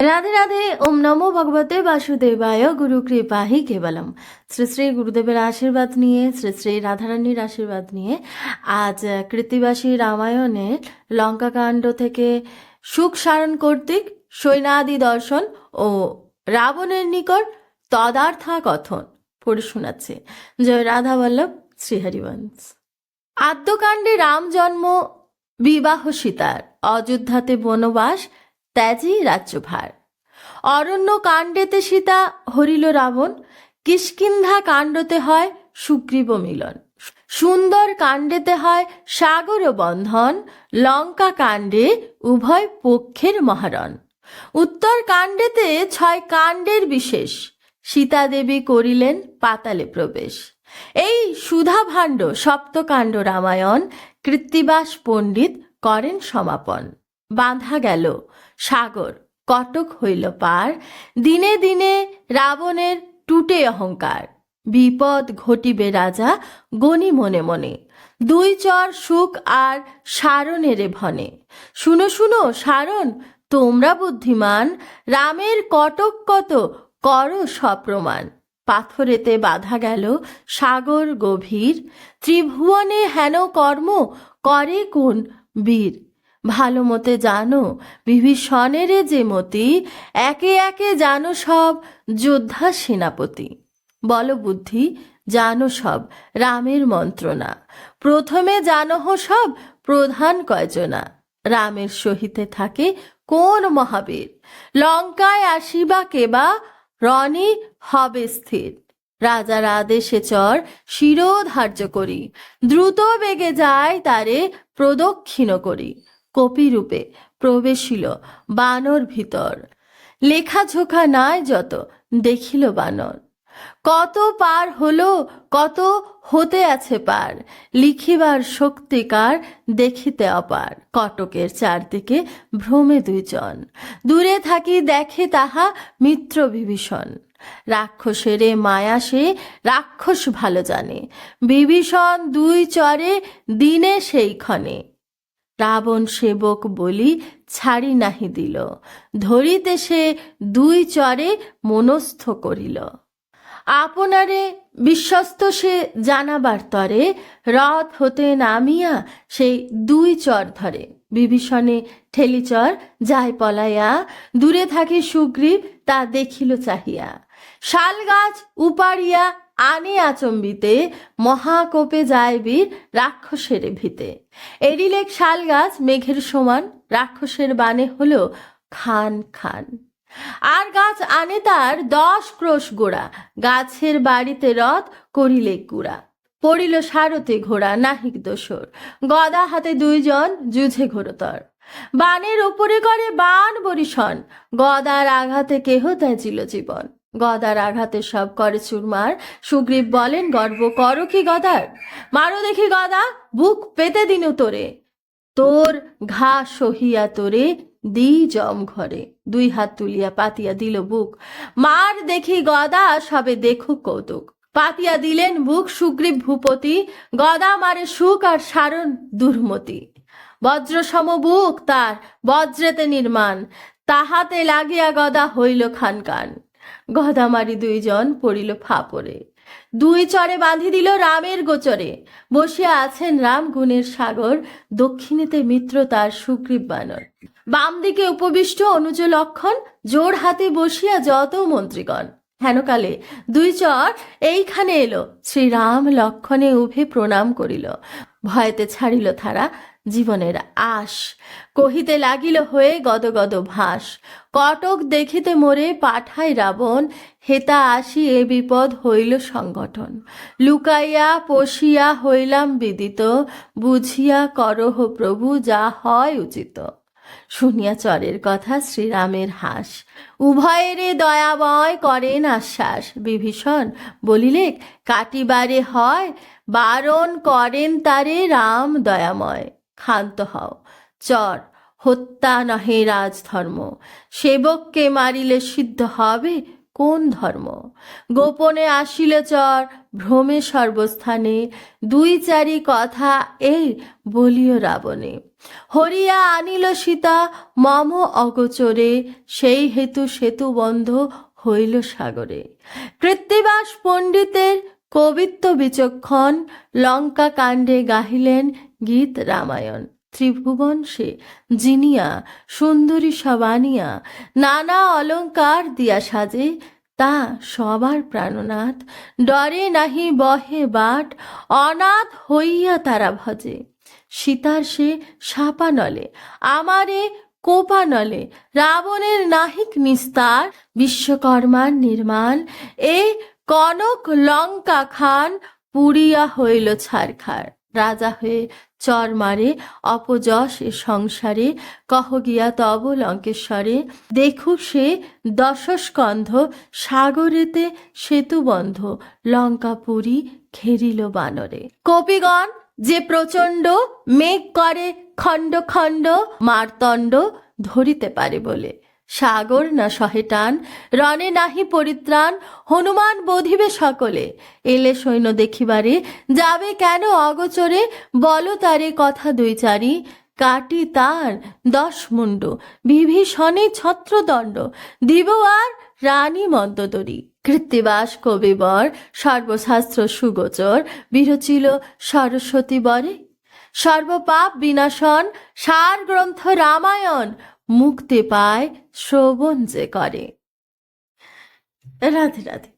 রাধে রাধে, ওম নমো ভগবতে বাসুদেবায়, গুরু কৃপাহি কেবলম। শ্রী শ্রী গুরুদেবের আশীর্বাদ নিয়ে, শ্রী শ্রী রাধারানীর আশীর্বাদ নিয়ে আজ কৃত্তিবাসী রামায়ণে লঙ্কাকাণ্ড থেকে সুখ সারণ কর্তৃক সৈনাদি দর্শন ও রাবণের নিকট তদার্থা কথন পড়ে শোনাচ্ছে। জয় রাধা বল্লভ, শ্রীহরিবংশ। আদ্যকাণ্ডে রাম জন্ম, বিবাহ সীতার। অযোধ্যাতে বনবাস ত্যাজি রাজ্যভার। অরণ্য কাণ্ডেতে সীতা হরিল রাবণ, কিষ্কিন্ধা কাণ্ডতে হয় সুগ্রীব মিলন। সুন্দর কাণ্ডেতে হয় সাগর বন্ধন, লঙ্কা কাণ্ডে উভয় পক্ষের মহারণ। উত্তর কাণ্ডেতে ছয় কাণ্ডের বিশেষ, সীতা দেবী করিলেন পাতালে প্রবেশ। এই সুধাভাণ্ড সপ্তকাণ্ড রামায়ণ কৃত্তিবাস পণ্ডিত করেন সমাপন। বাঁধা গেল। সাগর কটক হইল পার। দিনে দিনে রাবণের টুটে অহংকার। বিপদ ঘটিবে রাজা গণি মনে মনে। দুই চর সুখ আর সারণেরে ভনে। শুনো শুনো, সারণ, তোমরা বুদ্ধিমান। রামের কটক কত করো সপ্রমাণ। পাথরেতে বাধা গেল সাগর গভীর। ত্রিভুবনে হেন কর্ম করে কোন বীর। ভালো মতে জানো, বিভীষণের যে মতি, একে একে জানো সব যোদ্ধা সেনাপতি। বল বুদ্ধি, জানো সব রামের মন্ত্রণা। প্রথমে জানহ সব প্রধান কয়জনা। রামের সহিতে থাকে কোন মহাবীর? লঙ্কায় আসিবা কেবা রণে হবে স্থির। রাজার আদেশে চর শিরোধার্য করি। দ্রুত বেগে যায় তারে প্রদক্ষিণ করি। কপিরূপে প্রবেশিল বানর ভিতর। লেখাঝোখা নাই যত, দেখিল বানর। কত পার হলো, কত হতে আছে পার, লিখিবার শক্তিকার দেখিতে অপার। কটকের চারদিকে ভ্রমে দুইজন, দূরে থাকি দেখে তাহা মিত্র বিভীষণ। রাক্ষসেরে মায়া সে রাক্ষস ভালো জানে, বিভীষণ দুই চরে দিনে সেইক্ষণে রাবণ সেবক বলি ছাড়ি নাহি দিল। ধরিতে সে দুই চরে মনস্থ করিল। আপনারে বিশ্বস্ত সে জানাবার তরে রথ হতে নামিয়া সেই দুই চর ধরে। বিভীষণে ঠেলিচর যায় পলাইয়া, দূরে থাকে সুগ্রীব তা দেখিল চাহিয়া। শাল গাছ উপাড়িয়া আনে আচম্বিতে, মহাকোপে যায় বীর রাক্ষসের ভিতে। এরিলেক শাল গাছ মেঘের সমান, রাক্ষসের বানে হলো খান খান। আর গাছ আনে তার দশ ক্রোশ গোড়া, গাছের বাড়িতে রথ করিলে গুড়া পড়িল সারতে ঘোড়া, নাহিক দোসর, গদা হাতে দুইজন, যুঝে ঘোরতর। বানের ওপরে করে বান বরিশন, গদার আঘাতে কেহ ত্যাজিল জীবন। গদার আঘাতে সব করে চুরমার। সুগ্রীব বলেন, গর্ব করো কি গদার? মারো দেখি গদা, বুক পেতে দিন তোরে। তোর ঘা সহিয়া তোরে, দি জম ঘরে। দুই হাত তুলিয়া পাতিয়া দিল বুক। মার দেখি গদা, সবে দেখুক কৌতুক। পাতিয়া দিলেন বুক সুগ্রীব ভূপতি। গদা মারে সুখ আর সারণ দুর্মতি। বজ্র সম বুক তার বজ্রেতে নির্মাণ। তাহাতে লাগিয়া গদা হইল খানকান। গদা মারি দুইজন পড়িল ফাপরে দুই চরে বাঁধি দিল রামের গোচরে। বসিয়া আছেন রাম গুণের সাগর, দক্ষিণেতে মিত্র তার সুগ্রীব বানর। বাম দিকে উপবিষ্ট অনুজ লক্ষণ, জোর হাতে বসিয়া যত মন্ত্রীগণ। হেনকালে দুই চর এইখানে এলো, শ্রীরাম লক্ষণে উভে প্রণাম করিল। ভয়তে ছাড়িল তারা জীবনের আশ। কহিতে লাগিল, হয়ে গদগদ ভাস। কটক দেখিতে মোরে পাঠায় রাবণ, হেতা আসি এ বিপদ হইল সংগঠন। লুকাইয়া পশিয়া হইলাম বিদিত, বুঝিয়া করহ প্রভু যা হয় উচিত। শুনিয়া চরের কথা শ্রীরামের হাস। উভয়েরে দয়াবয় করেন আশ্বাস। বিভীষণ বলিলে, কাটিবারে হয়, বারণ করেন তারে রাম দয়াময়। ক্ষান্ত হও। চর, হত্যা নহে রাজধর্ম। সেবককে মারিলে সিদ্ধ হবে কোন ধর্ম? গোপনে আসিল চর, ভ্রমে সর্বস্থানে। দুই চারি কথা এই বলিও রাবণে। হরিয়া আনিল সীতা, মম অগোচরে। সেই হেতু সেতু বন্ধ হইল সাগরে। কৃত্তিবাস পণ্ডিতের কবিত্ব বিচক্ষণ লঙ্কা কাণ্ডে গাহিলেন গীত রামায়ণ। ত্রিভুবন সে, জিনিয়া, সুন্দরী সবানিয়া, নানা অলংকার দিয়া সাজে, তা সবার প্রাণনাথ, ডরে নাহি বহে বাট, অনাথ হইয়া তারা ভজে। সীতার সে সাপা নলে, আমারে কোপা নলে, রাবণের নাহিক নিস্তার, বিশ্বকর্মার নির্মাণ, এ কনক লঙ্কা খান পুরিয়া হইল ছারখার। রাজা হয়ে চর মারে, অপযশ এ সংসারে, কহ গিয়া তব লঙ্কেশ্বরে, দেখু সে দশস্কন্ধ, সাগরেতে সেতুবন্ধ লঙ্কাপুরী ঘেরিল বানরে। কপিগণ যে প্রচণ্ড মেঘ করে খণ্ড খণ্ড, মারতণ্ড ধরিতে পারে বলে। সাগর না সহে টান, রণে নাহি পরিত্রাণ, হনুমান বোধিবে সকলে। এলে সৈন্য দেখিবারে, যাবে কেন অগোচরে? বল তারে কথা দুই চারি। কাটি তার দশ মুন্ড বিভীষণে ছত্রদণ্ড। দিব আর রানী মন্দদরি কৃত্তিবাস কবিবর সর্বশাস্ত্র সুগোচর। বিরচিল সরস্বতী বরে। সর্বপাপ বিনাশন সার গ্রন্থ রামায়ণ। মুক্তি পায় শ্রবণ যে করে। রাধে রাধে।